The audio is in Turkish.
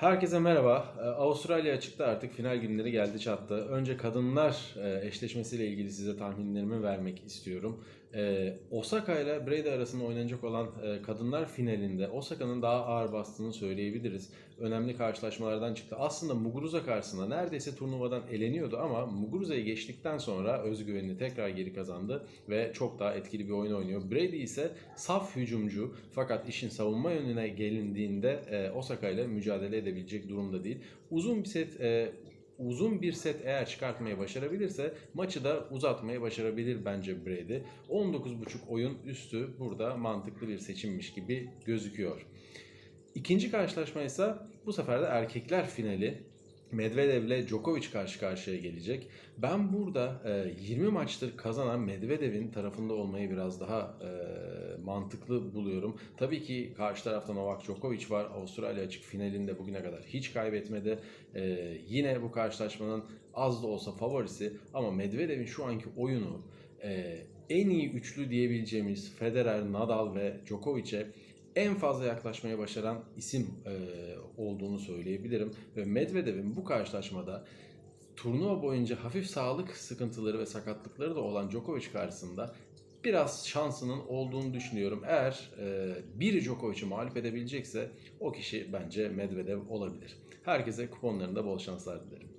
Herkese merhaba. Ee, Avustralya açıkta artık final günleri geldi çattı. Önce kadınlar e, eşleşmesiyle ilgili size tahminlerimi vermek istiyorum. Ee, Osaka ile Brady arasında oynanacak olan e, kadınlar finalinde Osaka'nın daha ağır bastığını söyleyebiliriz. Önemli karşılaşmalardan çıktı. Aslında Muguruza karşısında neredeyse turnuvadan eleniyordu ama Muguruza'yı geçtikten sonra özgüvenini tekrar geri kazandı ve çok daha etkili bir oyun oynuyor. Brady ise saf hücumcu fakat işin savunma yönüne gelindiğinde e, Osaka ile mücadele edebilecek durumda değil. Uzun bir set e, uzun bir set eğer çıkartmayı başarabilirse maçı da uzatmayı başarabilir bence Brady. 19.5 oyun üstü burada mantıklı bir seçimmiş gibi gözüküyor. İkinci karşılaşma ise bu sefer de erkekler finali. Medvedev ile Djokovic karşı karşıya gelecek. Ben burada e, 20 maçtır kazanan Medvedev'in tarafında olmayı biraz daha e, mantıklı buluyorum. Tabii ki karşı tarafta Novak Djokovic var. Avustralya açık finalinde bugüne kadar hiç kaybetmedi. E, yine bu karşılaşmanın az da olsa favorisi ama Medvedev'in şu anki oyunu e, en iyi üçlü diyebileceğimiz Federer, Nadal ve Djokovic'e en fazla yaklaşmaya başaran isim e, olduğunu söyleyebilirim. Ve Medvedev'in bu karşılaşmada turnuva boyunca hafif sağlık sıkıntıları ve sakatlıkları da olan Djokovic karşısında biraz şansının olduğunu düşünüyorum. Eğer e, biri Djokovic'i mağlup edebilecekse o kişi bence Medvedev olabilir. Herkese kuponlarında bol şanslar dilerim.